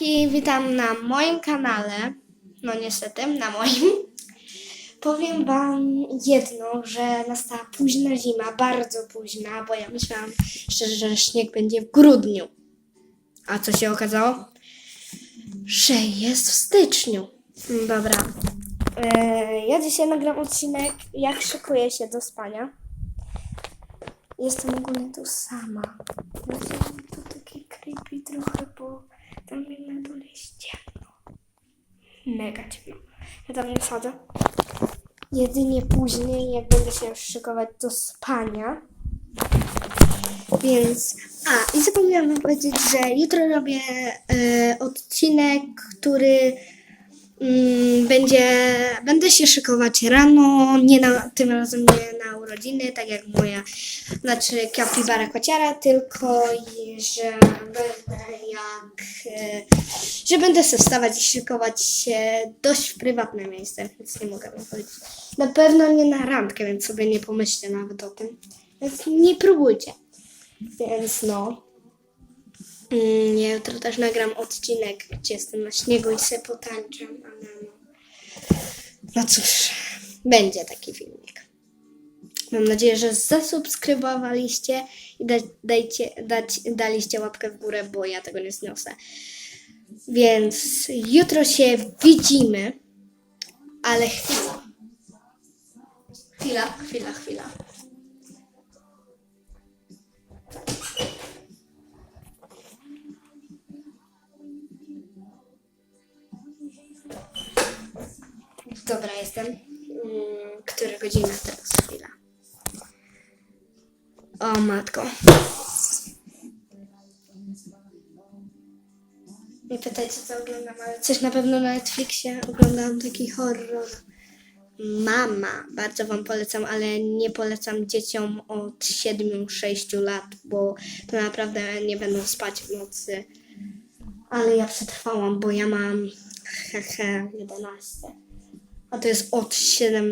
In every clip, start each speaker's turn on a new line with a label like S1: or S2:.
S1: I witam na moim kanale. No niestety, na moim. Powiem Wam jedno, że nastała późna zima, bardzo późna, bo ja myślałam szczerze, że śnieg będzie w grudniu. A co się okazało? Że jest w styczniu. Dobra. E, ja dzisiaj nagram odcinek, jak szykuję się do spania. Jestem ogólnie tu sama. Znaczy, to takie creepy trochę, bo tam. Mega ciemno. Ja tam nie wchodzę. Jedynie później, jak będę się już szykować do spania. Więc. A, i zapomniałam powiedzieć, że jutro robię e, odcinek, który będzie. Będę się szykować rano, nie na, tym razem nie na urodziny, tak jak moja, znaczy kapibara kociara, tylko i że będę jak. E, że będę sobie wstawać i szykować się dość w prywatne miejsce, więc nie mogę powiedzieć. Na pewno nie na randkę, więc sobie nie pomyślcie nawet o tym. Więc nie próbujcie. Więc no. Jutro też nagram odcinek, gdzie jestem na śniegu i sobie potańczę, ale no. No cóż, będzie taki filmik. Mam nadzieję, że zasubskrybowaliście i da, dajcie, dać, daliście łapkę w górę, bo ja tego nie zniosę. Więc jutro się widzimy, ale chwila. Chwila, chwila, chwila. Dobra, jestem. Mm, Która godzina teraz? Chwila. O matko. Nie pytajcie co oglądam, ale coś na pewno na Netflixie oglądam taki horror. Mama, bardzo wam polecam, ale nie polecam dzieciom od 7-6 lat, bo to naprawdę nie będą spać w nocy. Ale ja przetrwałam, bo ja mam hehe 11. A to jest od 7,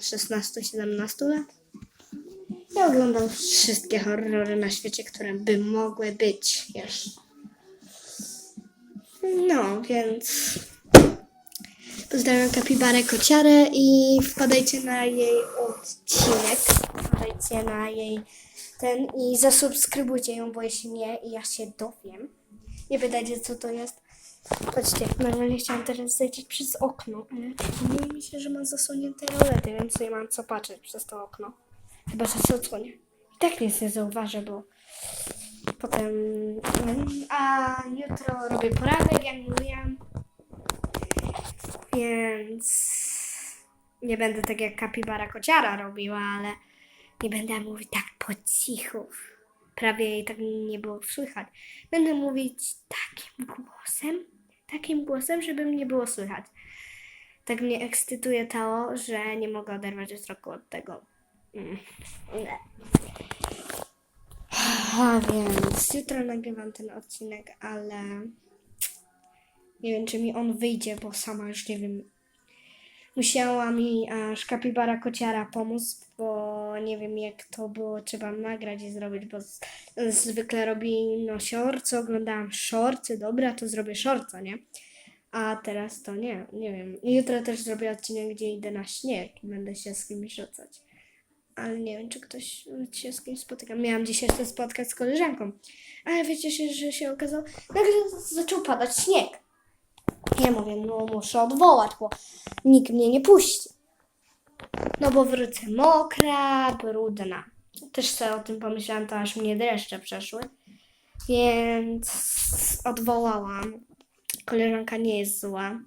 S1: 16-17 lat. Ja oglądam wszystkie horrory na świecie, które by mogły być jeszcze. No, więc pozdrawiam kapibarę kociarę i wpadajcie na jej odcinek. Wpadajcie na jej ten i zasubskrybujcie ją, bo jeśli nie, ja się dowiem. Nie pytajcie, co to jest. Patrzcie, normalnie chciałam teraz zejść przez okno, ale przypomniało mi się, że mam zasłonięte rolety, więc nie mam co patrzeć przez to okno. Chyba, że się odsłonię. I tak nic nie zauważę, bo potem... A jutro robię poranek, jak mówiłam. Więc nie będę tak jak kapibara kociara robiła, ale nie będę mówić tak po cichu. Prawie jej tak nie było słychać. Będę mówić takim głosem, takim głosem, żeby mnie było słychać. Tak mnie ekscytuje to, że nie mogę oderwać wzroku od tego. Mm. A więc jutro nagrywam ten odcinek, ale nie wiem, czy mi on wyjdzie, bo sama już nie wiem. Musiała mi aż kapibara kociara pomóc, bo nie wiem jak to było, trzeba nagrać i zrobić, bo z, zwykle robi no shorts, oglądałam shortsy, dobra, to zrobię shortsa, nie? A teraz to nie, nie wiem. Jutro też zrobię odcinek, gdzie idę na śnieg i będę się z kimś rzucać. Ale nie wiem, czy ktoś się z kimś spotyka. Miałam dzisiaj się spotkać z koleżanką. Ale wiecie, że się okazało, nagle zaczął padać śnieg. Ja mówię, no muszę odwołać, bo nikt mnie nie puści. No bo wrócę mokra, brudna. Też sobie o tym pomyślałam, to aż mnie dreszcze przeszły. Więc odwołałam. Koleżanka nie jest zła,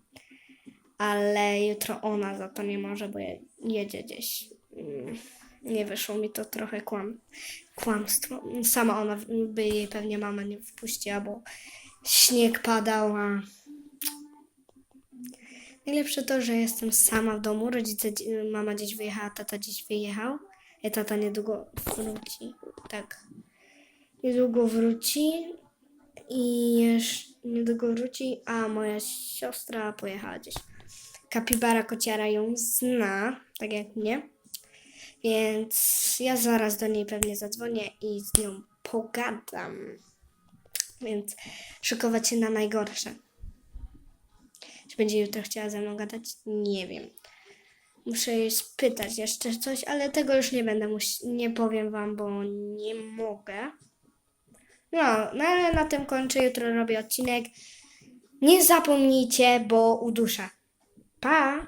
S1: ale jutro ona za to nie może, bo je- jedzie gdzieś. Mm, Nie wyszło mi to trochę kłam, kłamstwo. Sama ona by jej pewnie mama nie wpuściła, bo śnieg padał, Najlepsze to, że jestem sama w domu. Rodzice, mama gdzieś wyjechała, tata gdzieś wyjechał. I tata niedługo wróci. Tak. Niedługo wróci. I jeszcze niedługo wróci, a moja siostra pojechała gdzieś. Kapibara kociara ją zna, tak jak mnie. Więc ja zaraz do niej pewnie zadzwonię i z nią pogadam. Więc szykować się na najgorsze. Będzie jutro chciała ze mną gadać? Nie wiem. Muszę jej spytać jeszcze coś, ale tego już nie będę, nie powiem wam, bo nie mogę. No, no ale na tym kończę. Jutro robię odcinek. Nie zapomnijcie, bo uduszę. Pa!